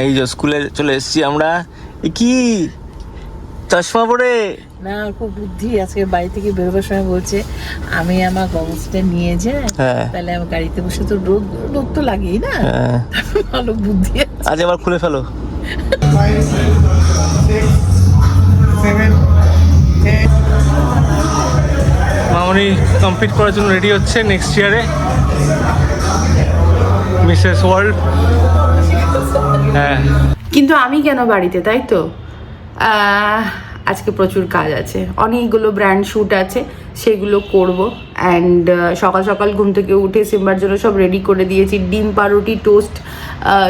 এই যে স্কুলে চলে এসেছি আমরা। কি? চশমা পরে? না খুব বুদ্ধি আজকে বাড়ি থেকে বেরোবার সময় বলছে আমি আমার গগলসটা নিয়ে যাই হ্যাঁ। তাহলে আমার গাড়িতে বসে তো রোদ রোদ তো লাগেই না। হ্যাঁ। ভালো বুদ্ধি আজ আবার খুলে ফেলো। মামনি কমপ্লিট করার জন্য রেডি হচ্ছে নেক্সট ইয়ারে মিসেস ওয়ার্ল্ড হ্যাঁ। কিন্তু আমি কেন বাড়িতে, তাই তো? আজকে প্রচুর কাজ আছে। অনেকগুলো ব্র্যান্ড শ্যুট আছে, সেগুলো করব। অ্যান্ড সকাল সকাল ঘুম থেকে উঠে সিম্বার জন্য সব রেডি করে দিয়েছি। ডিম, পাউরুটি টোস্ট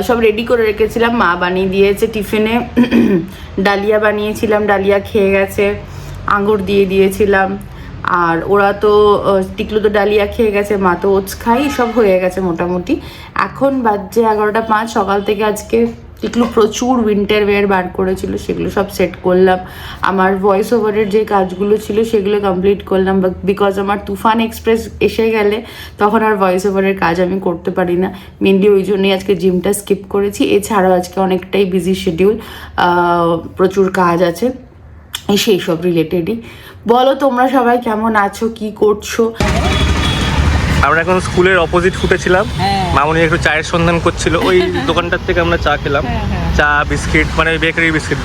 সব রেডি করে রেখেছিলাম। মা বানিয়ে দিয়েছে টিফিনে। ডালিয়া বানিয়েছিলাম, ডালিয়া খেয়ে গেছে। আঙুর দিয়ে দিয়েছিলাম। আর ওরা তো টিকলু তো ডালিয়া খেয়ে গেছে, মা তো ওটস খাই সব হয়ে গেছে মোটামুটি। এখন বাজছে এগারোটা পাঁচ, সকাল থেকে আজকে টিকলু প্রচুর উইন্টার ওয়্যার বার করেছিল, সেগুলো সব সেট করলাম। আমার ভয়েস ওভারের যে কাজগুলো ছিল, সেগুলো কমপ্লিট করলাম বিকজ আমার তুফান এক্সপ্রেস এসে গেলে তখন আর ভয়েস ওভারের কাজ আমি করতে পারি না। মেনলি ওই জন্যই আজকে জিমটা স্কিপ করেছি। এছাড়াও আজকে অনেকটাই বিজি শিডিউল প্রচুর কাজ আছে। সেই সব রিলেটেডই বলো তোমরা সবাই কেমন আছো কি করছ? আমরা এখন স্কুলের অপোজিট ফুটেছিলাম। মামনি একটু চায়ের সন্ধান করছিল। ওই দোকানটার থেকে আমরা চা খেলাম। হ্যাঁ, হ্যাঁ। চা বিস্কিট মানে বেকারি হ্যাঁ। বিস্কুট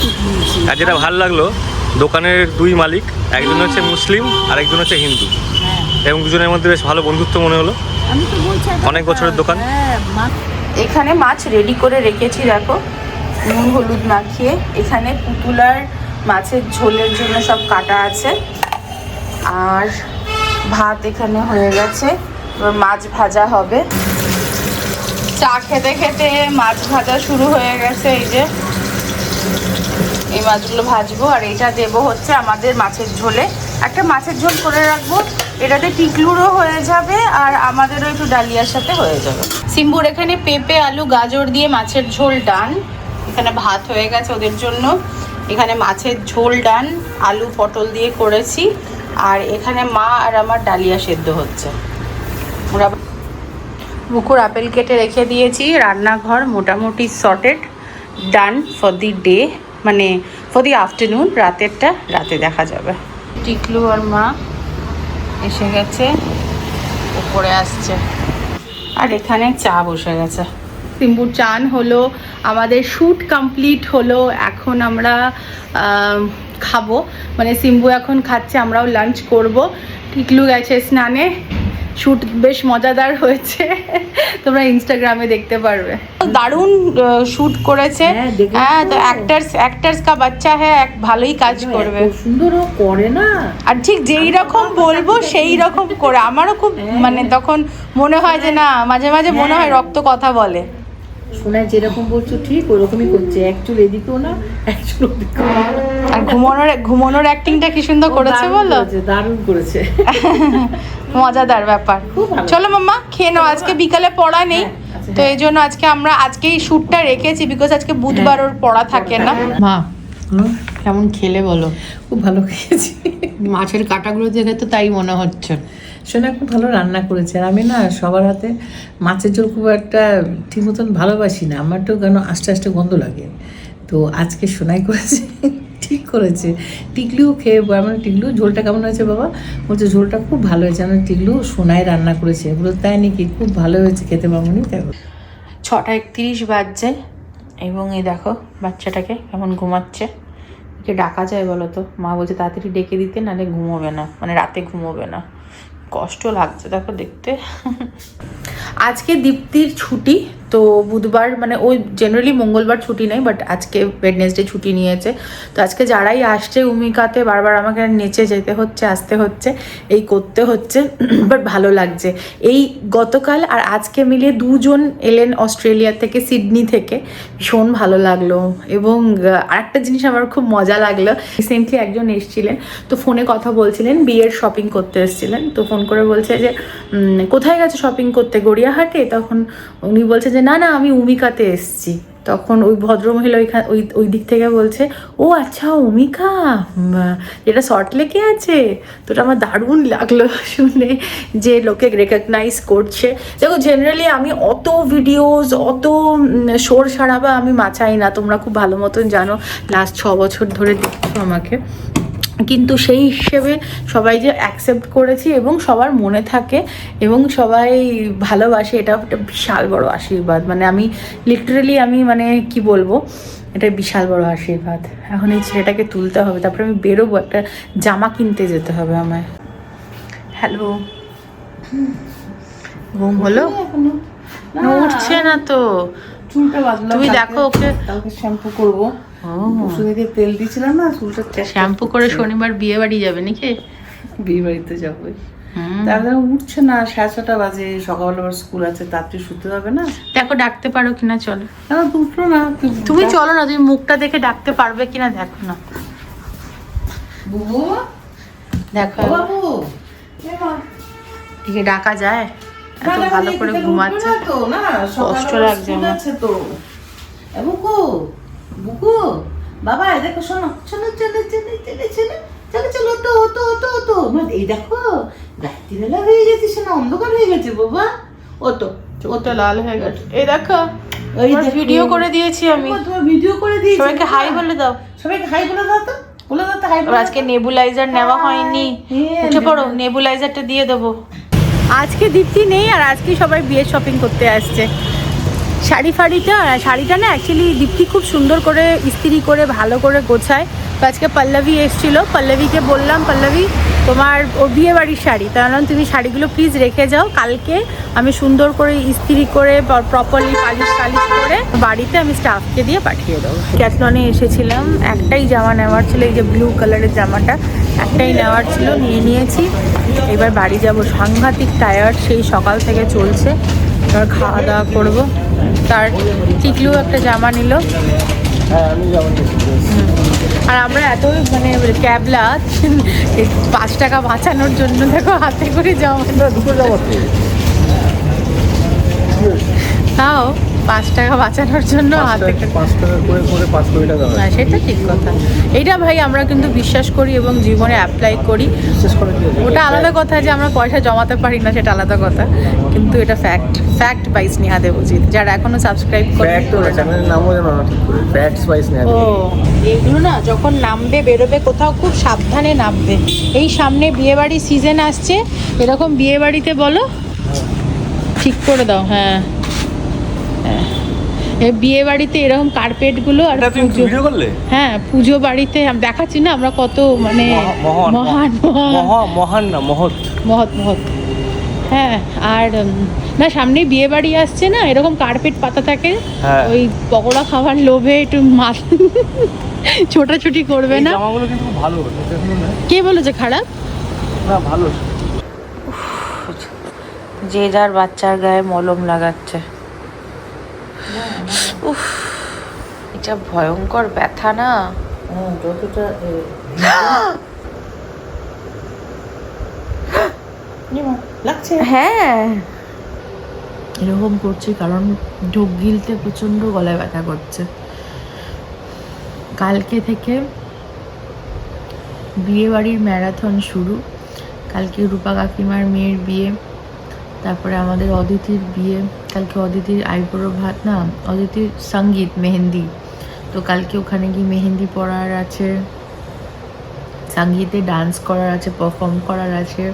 নিয়েছি। আর যেটা ভালো লাগল দোকানের দুই মালিক একজন হচ্ছে মুসলিম আর একজন হচ্ছে হিন্দু। এবং দুজনের মধ্যে বেশ ভালো বন্ধুত্ব মনে হলো। অনেক বছরের দোকান। এখানে মাছ রেডি করে রেখেছি, দেখো। নুন, হলুদ মাখিয়ে। এখানে পুতুলার মাছের ঝোলের জন্য সব কাটা আছে। আর ভাত এখানে হয়ে গেছে। এবার মাছ ভাজা হবে। চা খেতে খেতে মাছ ভাজা শুরু হয়ে গেছে, এই যে। এই মাছগুলো ভাজবো, আর এটা দেবো হচ্ছে আমাদের মাছের ঝোলে। একটা মাছের ঝোল করে রাখব। এটাতে টিকলুরও হয়ে যাবে, আর আমাদেরও একটু ডালিয়ার সাথে হয়ে যাবে। সিম্বুর এখানে পেঁপে, আলু, গাজর দিয়ে মাছের ঝোল ডান। এখানে ভাত হয়ে গেছে ওদের জন্য। এখানে মাছের ঝোল ডান, আলু, পটল দিয়ে করেছি। আর এখানে মা আর আমার ডালিয়া সেদ্ধ হচ্ছে। ওরা বুকুর আপেল কেটে রেখে দিয়েছি। রান্নাঘর মোটামুটি sorted done for the day মানে ফর দি আফটারনুন রাতেরটা রাতে দেখা যাবে। টিকলু আর মা এসে গেছে, উপরে আসছে। আর এখানে চা বসে গেছে। সিম্বুর চান হলো, আমাদের শ্যুট কমপ্লিট হলো, এখন আমরা খাব। মানে সিম্বু এখন খাচ্ছে, আমরাও লাঞ্চ করব। টিকলু গেছে স্নানে। শ্যুট বেশ মজাদার হয়েছে। তোমরা ইনস্টাগ্রামে দেখতে পারবে। দারুণ শ্যুট করেছে। হ্যাঁ, হ্যাঁ তো তো। অ্যাক্টার্স অ্যাক্টার্স কা বাচ্চা হ্যাঁ এক ভালোই কাজ করবে। সুন্দর করে না। আর ঠিক যেই রকম বলব সেই রকম করে। আমারও খুব মানে তখন মনে হয় যে না মাঝে মাঝে মনে হয় রক্ত কথা বলে। শোনায় যেরকম বলছো ঠিক ওরকমই করছে। এক চুল এদিকেও না এক চুল ওদিকেও। আর ঘুমানোর ঘুমানোর অ্যাক্টিংটা কি সুন্দর করেছে বলো? দারুণ করেছে। মজাদার ব্যাপার। চলো মাম্মা খেয়ে নাও আজকে বিকালে পড়া নেই। হ্যাঁ, আচ্ছা, তো এই জন্য আজকে আমরা আজকে এই শ্যুটটা রেখেছি বিকজ আজকে বুধবার ওর পড়া থাকে না। মা কেমন খেলে বলো? খুব ভালো খেয়েছি। মাছের কাটাগুলো দেখে তো তাই মনে হচ্ছে। সোনা খুব ভালো রান্না করেছে। আর আমি না সবার হাতে মাছের ঝোল খুব একটা ঠিক মতন ভালোবাসি না। আমার তো কেন আস্তে আস্তে গন্ধ লাগে। তো আজকে সোনাই করেছে, ঠিক করেছে। টিকলিও খেয়ে মানে টিকলু ঝোলটা কেমন হয়েছে বাবা? বলছে ঝোলটা খুব ভালো হয়েছে। আমার টিকলু সোনাই রান্না করেছে। এগুলো তাই নাকি খুব ভালো হয়েছে খেতে মামুনি? তাই ছটা একত্রিশ বাজছে এবং এই দেখো বাচ্চাটাকে কেমন ঘুমাচ্ছে। একে ডাকা যায় বলো তো? মা বলছে তাড়াতাড়ি ডেকে দিতে, নাহলে ঘুমোবে না। মানে রাতে ঘুমোবে না। কষ্ট লাগছে দেখো দেখতে। আজকে দীপ্তির ছুটি তো বুধবার মানে ওই জেনারেলি মঙ্গলবার ছুটি নেই বাট আজকে ওয়েডনেসডে ছুটি নিয়েছে। তো আজকে যারাই আসছে উমিকাতে, বারবার আমাকে নেচে যেতে হচ্ছে, আসতে হচ্ছে, এই করতে হচ্ছে বাট ভালো লাগছে। এই গতকাল আর আজকে মিলিয়ে দুজন এলেন অস্ট্রেলিয়া থেকে, সিডনি থেকে। ভীষণ ভালো লাগল। এবং আরেকটা জিনিস আমার খুব মজা লাগল রিসেন্টলি একজন এসেছিলেন, তো ফোনে কথা বলছিলেন, বিয়ের শপিং করতে এসেছিলেন। তো ফোন করে বলছে যে কোথায় গেছে শপিং করতে? গড়িয়াহাটে? তখন উনি বলছে যে না না, আমি উমিকাতে এসেছি। তখন ওই ভদ্রমহিলা ওইখান ওই ওই দিক থেকে বলছে, ও আচ্ছা অমিকা শর্ট লেকে আছে? তো আমার দারুণ লাগল শুনে যে লোকে রেকগনাইজ করছে। দেখো জেনারেলি আমি অত ভিডিওস অত শোর সারাবা আমি মাচাই না। তোমরা খুব ভালো মতন জানো লাস্ট ছ বছর ধরে দেখছ আমাকে। কিন্তু সেই হিসেবে সবাই যে অ্যাকসেপ্ট করেছি এবং সবার মনে থাকে এবং সবাই ভালোবাসে এটা একটা বিশাল বড় আশীর্বাদ। মানে আমি লিটারেলি আমি মানে কি বলব? এটা বিশাল বড় আশীর্বাদ। এখন এই ছেলেটাকে তুলতে হবে তারপরে আমি বেরোবো একটা জামা কিনতে যেতে হবে আমায়। হ্যালো ঘুম হলো? উঠছে না তো। চুলটা বাঁধলাম তুমি দেখো ওকে। কালকে শ্যাম্পু করব। ওষুধে দিয়ে তেল দিয়েছিলাম না চুলটা শ্যাম্পু করে শনিবার বিয়ে বাড়ি যাবে নাকি? বিয়ে বাড়িতে যাব। তারপরে উঠছে না সাড়ে ছটা বাজে সকালবেলা আবার স্কুল আছে তাড়াতাড়ি শুতে হবে না। দেখো ডাকতে পারো কিনা চলো। না উঠল না তুমি চলো না তুমি মুখটা দেখে ডাকতে পারবে কিনা দেখো না। বুবু? দেখো। বাবু। এদিকে ডাকা যায়। এত ভালো করে ঘুমাচ্ছে? তো, না, কষ্ট লাগছে আমার। তো। বুকু বুকু বাবা এই দেখো শোনো চলো চলো চলো চলো চলো চলো চলো তো তো তো তো এই দেখো রাত্রিবেলা হয়ে গেছে শোনো অন্ধকার হয়ে গেছে বাবা। ও তো ওটা লাল হয়ে গেছে। এই দেখো ওই ভিডিও করে দিয়েছি আমি। তোমার ভিডিও করে দিয়েছি সবাইকে হাই বলে দাও। সবাইকে হাই বলে দাও তো বলে দাও তো হাই আজকে নেবুলাইজার নেওয়া হয়নি। হ্যাঁ, উঠে পড়ো নেবুলাইজারটা দিয়ে দেবো। আজকে দীপ্তি নেই আর আজকে সবাই বিয়ের শপিং করতে আসছে। শাড়ি ফাড়িটা, শাড়িটা না অ্যাকচুয়ালি দীপ্তি খুব সুন্দর করে ইস্ত্রি করে, ভালো করে গোছায়। তো আজকে পল্লবী এসেছিল। পল্লবীকে বললাম, পল্লবী, তোমার ও বিয়ে বাড়ির শাড়ি তাহলে তুমি শাড়িগুলো প্লিজ রেখে যাও। কালকে আমি সুন্দর করে ইস্ত্রি করে প্রপারলি পালিশ পালিশ করে বাড়িতে আমি স্টাফকে দিয়ে পাঠিয়ে দেবো। ক্যাথলনে এসেছিলাম। একটাই জামা নেওয়ার ছিল, এই যে ব্লু কালারের জামাটা। একটাই নেওয়ার ছিল নিয়ে নিয়েছি। এবার বাড়ি যাব। সাংঘাতিক টায়ার্ড সেই সকাল থেকে চলছে। এবার খাওয়া দাওয়া করব। তার টিকলু একটা জামা নিল। আর আমরা এত মানে ক্যাবলা পাঁচ টাকা বাঁচানোর জন্য দেখো হাতে করে জামা তাও পাঁচ টাকা বাঁচানোর জন্য হাতে পাঁচ টাকা করে করে পাঁচ কোটি টাকা না সেটা ঠিক কথা। এইটা ভাই আমরা কিন্তু বিশ্বাস করি এবং জীবনে অ্যাপ্লাই করি? ওটা আলাদা কথা যে আমরা পয়সা জমাতে পারি না সেটা আলাদা কথা। কিন্তু এটা fact fact by Sneha Debjit যারা এখনও সাবস্ক্রাইব করে চ্যানেলের নামও জানো না ঠিক করে। ফ্যাক্টস ওয়াইজ নেওয়া ও এগুলো না যখন নামবে বেরোবে কোথাও খুব সাবধানে নামবে। এই সামনে বিয়েবাড়ি সিজন আসছে এরকম বিয়েবাড়িতে বলো? ঠিক করে দাও হ্যাঁ। হ্যাঁ। বিয়ে বাড়িতে এরকম কার্পেটগুলো আর পুজো। ভিডিও করলে? হ্যাঁ পুজো বাড়িতে দেখাচ্ছি না আমরা কত মানে মহান মহান মহান। মহা মহান না মহৎ। মহৎ মহৎ। হ্যাঁ আর না সামনে বিয়ে বাড়ি আসছে না এরকম কার্পেট পাতা থাকে। হ্যাঁ। ওই পকোড়া খাওয়ার লোভে একটু মাছ ছোটাছুটি করবে না। ভালো কে বলেছে খারাপ? না ভালো। যে যার বাচ্চার গায়ে মলম লাগাচ্ছে। উফ এটা ভয়ঙ্কর ব্যথা না? হ্যাঁ, যতটা লাগছে? হ্যাঁ। এরকম করছি কারণ ঢোক গিলতে প্রচণ্ড গলায় ব্যথা করছে। কালকে থেকে বিয়ে বাড়ির ম্যারাথন শুরু। কালকে রূপা কাকিমার মেয়ের বিয়ে তারপরে আমাদের অদিতির বিয়ে। কালকে অদিতির আইবুড়ো ভাত না, অদিতির সংগীত, মেহেন্দি। তো কালকে ওখানে গিয়ে মেহেন্দি পড়ার আছে, সঙ্গীতে ডান্স করার আছে পারফর্ম করার আছে।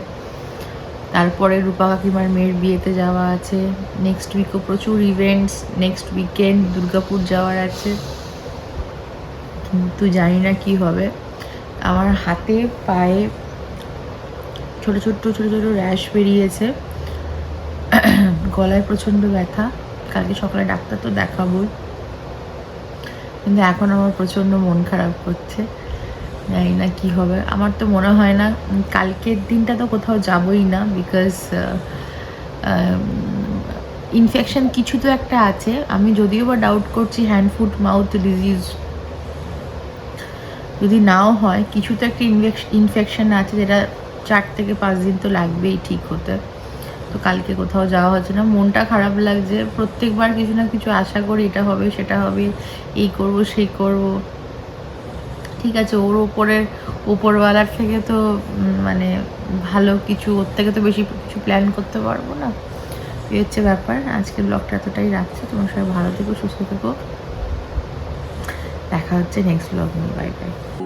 তারপরে রূপা কাকিমার মেয়ের বিয়েতে যাওয়া আছে। নেক্সট উইকও প্রচুর ইভেন্টস নেক্সট উইকেন্ড দুর্গাপুর যাওয়ার আছে। কিন্তু জানি না কি হবে। আমার হাতে পায়ে ছোট ছোট ছোট ছোট র্যাশ বেরিয়েছে। গলায় প্রচণ্ড ব্যথা। কালকে সকালে ডাক্তার তো দেখাবোই। কিন্তু এখন আমার প্রচণ্ড মন খারাপ করছে। জানি না কি হবে। আমার তো মনে হয় না কালকের দিনটা তো কোথাও যাবই না বিকজ ইনফেকশন কিছু তো একটা আছে। আমি যদিও বা ডাউট করছি হ্যান্ড ফুট মাউথ ডিজিজ যদি নাও হয়, কিছু তো একটা ইনফেকশন আছে যেটা চার থেকে পাঁচ দিন তো লাগবেই ঠিক হতে। তো কালকে কোথাও যাওয়া হচ্ছে না। মনটা খারাপ লাগছে। প্রত্যেকবার কিছু না কিছু আশা করি এটা হবে, সেটা হবে। এই করব, সেই করব। ঠিক আছে, ওর ওপরের ওপরওয়ালার থেকে তো মানে ভালো কিছু, ওর থেকে তো বেশি কিছু প্ল্যান করতে পারব না। এই হচ্ছে ব্যাপার। আজকের ব্লগটা এতটাই রাখছি। তোমার সবাই ভালো থেকো, সুস্থ থেকো। দেখা হচ্ছে নেক্সট ব্লগ নিয়ে। Bye bye